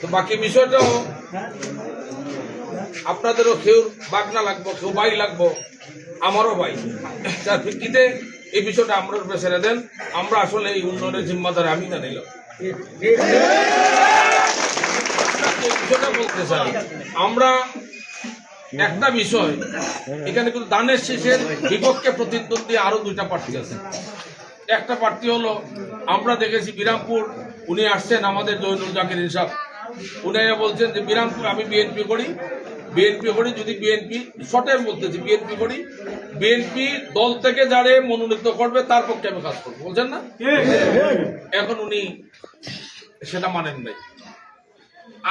তো বাকি বিষয়টাও আপনাদেরও কেউ বাগনা লাগবো কেউ ভাই লাগবো, আমারও ভাই। তার ভিত্তিতে এই বিষয়টা আমরা উপরে দেন, আমরা আসলে এই উন্নয়নের জিম্মাদার আমি না নিলাম। বিষয়টা বলতে চাই, আমরা একটা বিষয়, এখানে কিন্তু দানের শেষের বিপক্ষে প্রতিদ্বন্দ্বী আরও দুইটা প্রার্থী আছে। একটা প্রার্থী হলো, আমরা দেখেছি বিরামপুর উনি আসছেন আমাদের জৈনুল জাকির ইনসাফ। উনি বলছেন যে বিরামপুর আমি বিএনপি করি বিএনপি করি, যদি বিএনপি শর্টের বলতেছি, বিএনপি করি, বিএনপি দল থেকে যারে মনোনীত করবে, তার পক্ষে আমি কাজ করব। বলছেন না? এখন উনি সেটা মানেন নাই।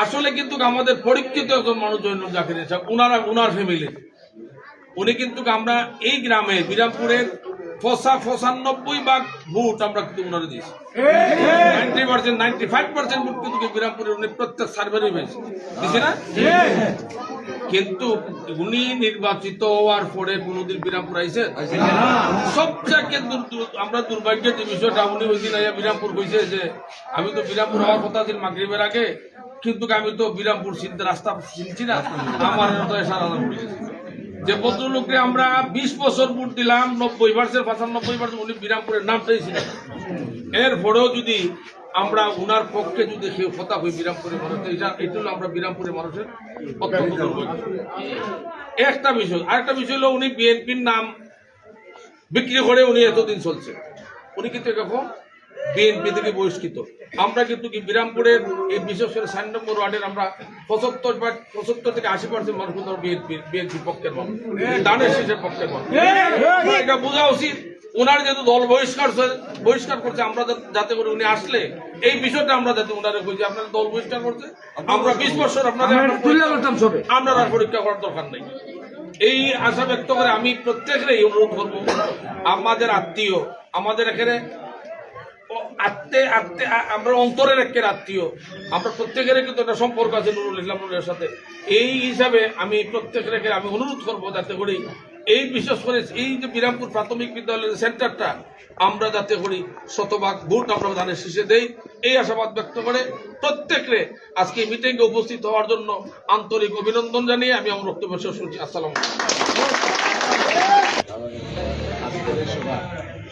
আসলে কিন্তু আমাদের পরীক্ষিত একজন মানুষ জৈনুল জাকির ইনসাফ, উনারা, উনার ফ্যামিলি উনি কিন্তু আমরা এই গ্রামে, বিরামপুরের ফসা ফসানব্বই ভাগ ভোট আমরা কিন্তু উনারে দিয়েছি। Ninety percent, ninety five percent vote কিন্তু বিরামপুরের উনি প্রত্যেক সার্ভেরই পেয়েছে না? কিন্তু উনি নির্বাচিত হওয়ার পরে কোনোদিন বিরামপুর আইছে? সবচেয়ে আমরা দুর্ভাগ্যের যে বিষয়টা, উনি ওই দিন বিরামপুর যে, আমি তো বিরামপুর হওয়ার কথা ছিল মাগরিবের আগে, কিন্তু আমি তো বিরামপুর চিনতে রাস্তা চিনছি না। আমার সারা যে ভদ্রলোককে আমরা বিশ বছর ভোট দিলাম, নব্বই পার্সেন্ট, পঁচানব্বই পার্সেন্ট উনি বিরামপুরের নামটাই ছিলেন এর পরেও যদি আমরা উনার পক্ষে যদি কেউ কথা হই বিরামপুরের মানুষ এটা এটা হলো আমরা বিরামপুরের মানুষের একটা বিষয়, আরেকটা বিষয় হলো উনি বিএনপির নাম বিক্রি করে উনি এতদিন চলছে। উনি কিন্তু এখন বিএনপি থেকে বহিষ্কৃত। আমরা কিন্তু কি বিরামপুরের এই বিশেষ করে সাত নম্বর ওয়ার্ডের আমরা পঁচাত্তর পঁচাত্তর থেকে আশি পার্সেন্ট মানুষ কিন্তু বিএনপি বিএনপির পক্ষের মানুষ দানের শেষের পক্ষের মানুষ এটা বোঝা উচিত ওনার যেহেতু দল বহিষ্কার বহিষ্কার করছে আমরা যাতে করে উনি আসলে এই বিষয়টা আমরা যাতে ওনারে কই যে আপনার দল বহিষ্কার করছে আমরা বিশ বছর আপনাদের আপনার আর পরীক্ষা করার দরকার নেই। এই আশা ব্যক্ত করে আমি প্রত্যেকেরই অনুরোধ করব আমাদের আত্মীয় আমাদের এখানে আত্মে আত্মে আমরা অন্তরের একের আত্মীয়। আমরা প্রত্যেকের কিন্তু একটা সম্পর্ক আছে নুরুল ইসলাম নুরের সাথে। এই হিসাবে আমি প্রত্যেকের একে আমি অনুরোধ করব যাতে করে এই বিশেষ করে এই যে বিরামপুর প্রাথমিক বিদ্যালয়ের সেন্টারটা, আমরা যাতে করি শতভাগ ভোট আমরা ধানের শীষে দেই। এই আশাবাদ ব্যক্ত করে প্রত্যেকরে আজকে এই মিটিংয়ে উপস্থিত হওয়ার জন্য আন্তরিক অভিনন্দন জানিয়ে আমি আমার বক্তব্য শেষ করছি। আসসালাম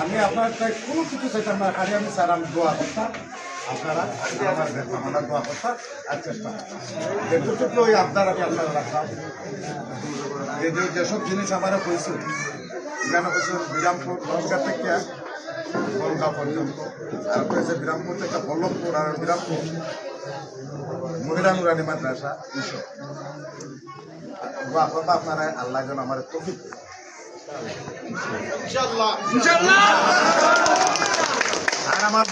আমি আপনার তাই কোনো কিছু চাইতাম না, খালি আমি স্যার, আমি দোয়া করতাম আপনারা আমার আমরা দোয়া করতাম আর চেষ্টা যেটুকু ওই আপনার আমি আপনারা রাখতাম যেসব জিনিস আমারও কইছে কেন কইছে বিরামপুর নমস্কার থেকে বনগা পর্যন্ত আর কইছে বিরামপুর থেকে বল্লভপুর আর বিরামপুর মহিলা নুরানি মাদ্রাসা, এইসব। আপনারা, আল্লাহ যেন আমার তফিক। আর আমার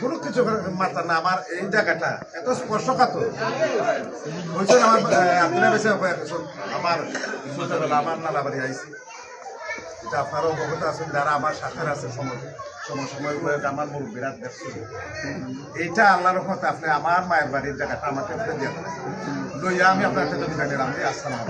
কোনো কিছু মাত্রা না আমার এই জায়গাটা এত স্পর্শকাতর। হয়েছে আমার আপনারা বেশি আমার ছোটবেলা আমার নানা বাড়ি আইসি এটা আপনারও অবগত আছেন যারা আমার সাথে আছে সময় সময় আমার মূল বিরাট ব্যস্ত এইটা আল্লাহ রহমতে আপনি আমার মায়ের বাড়ির জায়গাটা আমাকে আপনি দিয়ে লইয়া আমি আপনার সাথে বিদায় নিলাম আসসালাম